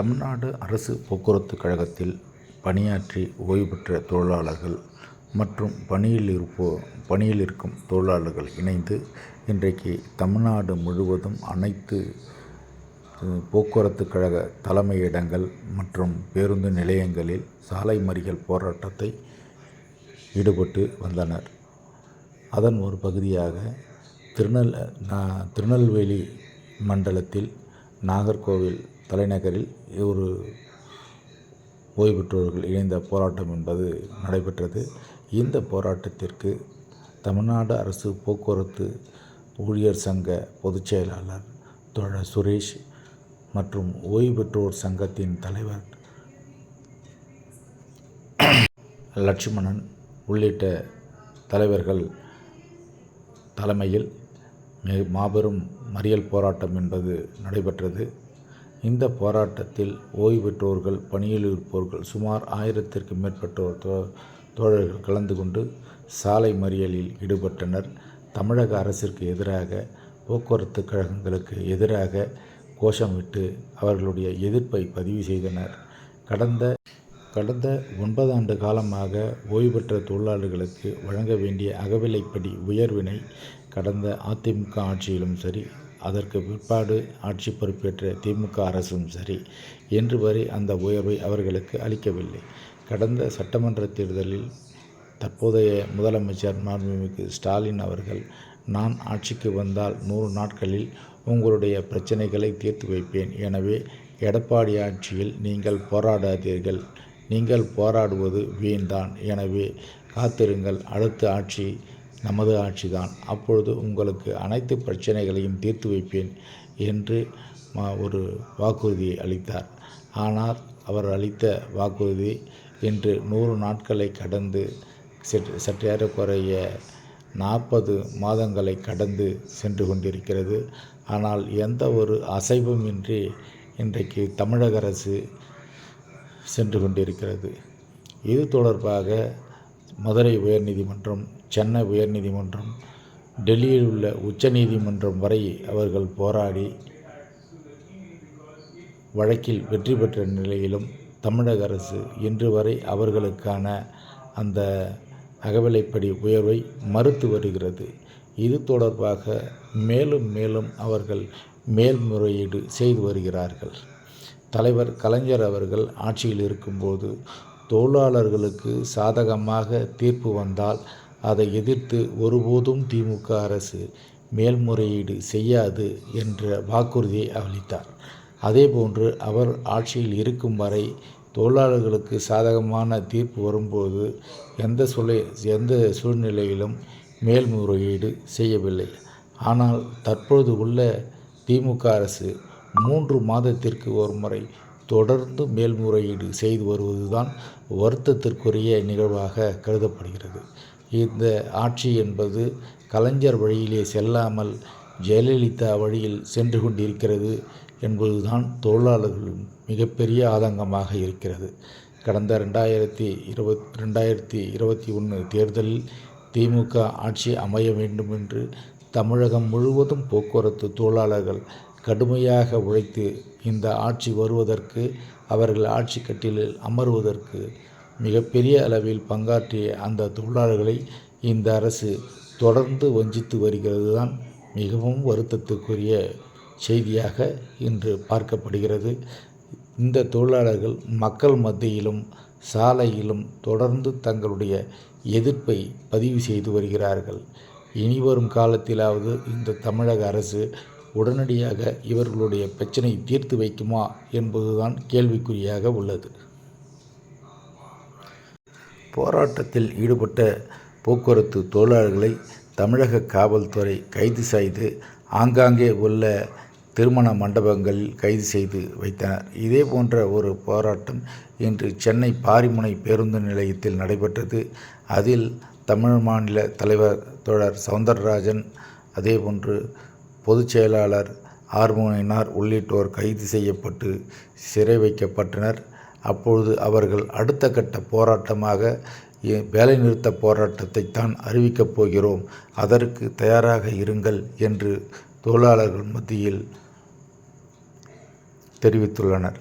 தமிழ்நாடு அரசு போக்குவரத்து கழகத்தில் பணியாற்றி ஓய்வு பெற்ற தொழிலாளர்கள் மற்றும் பணியில் இருப்போ பணியில் இருக்கும் தொழிலாளர்கள் இணைந்து இன்றைக்கு தமிழ்நாடு முழுவதும் அனைத்து போக்குவரத்து கழக தலைமையிடங்கள் மற்றும் பேருந்து நிலையங்களில் சாலை மறியல் போராட்டத்தை ஈடுபட்டு வந்தனர். அதன் ஒரு பகுதியாக திருநெல் நா- திருநெல்வேலி மண்டலத்தில் நாகர்கோவில் தலைநகரில் ஒரு ஓய்வு பெற்றோர்கள் இணைந்த போராட்டம் என்பது நடைபெற்றது. இந்த போராட்டத்திற்கு தமிழ்நாடு அரசு போக்குவரத்து ஊழியர் சங்க பொதுச் செயலாளர் சுரேஷ் மற்றும் ஓய்வு பெற்றோர் சங்கத்தின் தலைவர் லட்சுமணன் உள்ளிட்ட தலைவர்கள் தலைமையில் மிக மாபெரும் மறியல் போராட்டம் என்பது நடைபெற்றது. இந்த போராட்டத்தில் ஓய்வு பெற்றோர்கள் பணியில் இருப்பவர்கள் சுமார் ஆயிரத்திற்கு மேற்பட்டோர் தோ தோழர்கள் கலந்து கொண்டு சாலை மறியலில் ஈடுபட்டனர். தமிழக அரசிற்கு எதிராக போக்குவரத்து கழகங்களுக்கு எதிராக கோஷமிட்டு அவர்களுடைய எதிர்ப்பை பதிவு செய்தனர். கடந்த கடந்த ஒன்பதாண்டு காலமாக ஓய்வு பெற்ற தொழிலாளர்களுக்கு வழங்க வேண்டிய அகவிலைப்படி உயர்வினை கடந்த அதிமுக ஆட்சியிலும் சரி அதற்கு பிற்பாடு ஆட்சி பொறுப்பேற்ற திமுக அரசும் சரி இன்று வரை அந்த உயர்வை அவர்களுக்கு அளிக்கவில்லை. கடந்த சட்டமன்ற தேர்தலில் தற்போதைய முதலமைச்சர் மாண்புமிகு ஸ்டாலின் அவர்கள் நான் ஆட்சிக்கு வந்தால் நூறு நாட்களில் உங்களுடைய பிரச்சனைகளை தீர்த்து வைப்பேன். எனவே எடப்பாடி ஆட்சியில் நீங்கள் போராடாதீர்கள். நீங்கள் போராடுவது வீண்தான். எனவே காத்திருங்கள். அடுத்த ஆட்சி நமது ஆட்சிதான். அப்பொழுது உங்களுக்கு அனைத்து பிரச்சனைகளையும் தீர்த்து வைப்பேன் என்று ஒரு வாக்குறுதியை அளித்தார். ஆனால் அவர் அளித்த வாக்குறுதி இன்று நூறு நாட்களை கடந்து சற்று சற்றேறக்குறைய நாற்பது மாதங்களை கடந்து சென்று கொண்டிருக்கிறது. ஆனால் எந்த ஒரு அசைவுமின்றி இன்றைக்கு தமிழக அரசு சென்று கொண்டிருக்கிறது. இது தொடர்பாக மதுரை உயர்நீதிமன்றம் சென்னை உயர்நீதிமன்றம் டெல்லியில் உள்ள உச்சநீதிமன்றம் வரை அவர்கள் போராடி வழக்கில் வெற்றி பெற்ற நிலையிலும் தமிழக அரசு இன்று வரை அவர்களுக்கான அந்த அகவிலைப்படி உயர்வை மறுத்து வருகிறது. இது தொடர்பாக மேலும் மேலும் அவர்கள் மேல்முறையீடு செய்து வருகிறார்கள். தலைவர் கலைஞர் அவர்கள் ஆட்சியில் இருக்கும்போது தொழிலாளர்களுக்கு சாதகமாக தீர்ப்பு வந்தால் அதை எதிர்த்து ஒருபோதும் திமுக அரசு மேல்முறையீடு செய்யாது என்ற வாக்குறுதியை அளித்தார். அதேபோன்று அவர் ஆட்சியில் இருக்கும் வரை தொழிலாளர்களுக்கு சாதகமான தீர்ப்பு வரும்போது எந்த சூழ எந்த சூழ்நிலையிலும் மேல்முறையீடு செய்யவில்லை. ஆனால் தற்பொழுது உள்ள திமுக அரசு மூன்று மாதத்திற்கு ஒரு முறை தொடர்ந்து மேல்முறையீடு செய்து வருவதுதான் வருத்தத்திற்குரிய நிகழ்வாக கருதப்படுகிறது. இந்த ஆட்சி என்பது கலைஞர் வழியிலே செல்லாமல் ஜெயலலிதா வழியில் சென்று கொண்டிருக்கிறது என்பதுதான் தொழிலாளர்களின் மிகப்பெரிய ஆதங்கமாக இருக்கிறது. கடந்த ரெண்டாயிரத்தி இருபத் ரெண்டாயிரத்தி இருபத்தி ஒன்று தேர்தலில் திமுக ஆட்சி அமைய வேண்டும் என்று தமிழகம் முழுவதும் போக்குவரத்து தொழிலாளர்கள் கடுமையாக உழைத்து இந்த ஆட்சி வருவதற்கு அவர்கள் ஆட்சி கட்டிலில் அமர்வதற்கு மிகப்பெரிய அளவில் பங்காற்றிய அந்த தொழிலாளர்களை இந்த அரசு தொடர்ந்து வஞ்சித்து வருகிறது தான் மிகவும் வருத்தத்துக்குரிய செய்தியாக இன்று பார்க்கப்படுகிறது. இந்த தொழிலாளர்கள் மக்கள் மத்தியிலும் சாலையிலும் தொடர்ந்து தங்களுடைய எதிர்ப்பை பதிவு செய்து வருகிறார்கள். இனிவரும் காலத்திலாவது இந்த தமிழக அரசு உடனடியாக இவர்களுடைய பிரச்சனை தீர்த்து வைக்குமா என்பதுதான் கேள்விக்குறியாக உள்ளது. போராட்டத்தில் ஈடுபட்ட போக்குவரத்து தொழிலாளர்களை தமிழக காவல்துறை கைது செய்து ஆங்காங்கே உள்ள திருமண மண்டபங்களில் கைது செய்து வைத்தனர். இதே போன்ற ஒரு போராட்டம் இன்று சென்னை பாரிமுனை பேருந்து நிலையத்தில் நடைபெற்றது. அதில் தமிழ் மாநில தலைவர் தோழர் சவுந்தரராஜன் அதேபோன்று பொதுச் செயலாளர் ஆர்மோனினார் உள்ளிட்டோர் கைது செய்யப்பட்டு சிறை வைக்கப்பட்டனர். அப்பொழுது அவர்கள் அடுத்த கட்ட போராட்டமாக வேலைநிறுத்த போராட்டத்தை தான் அறிவிக்கப் போகிறோம். அதற்கு தயாராக இருங்கள் என்று தொழிலாளர்கள் மத்தியில் தெரிவித்துள்ளனர்.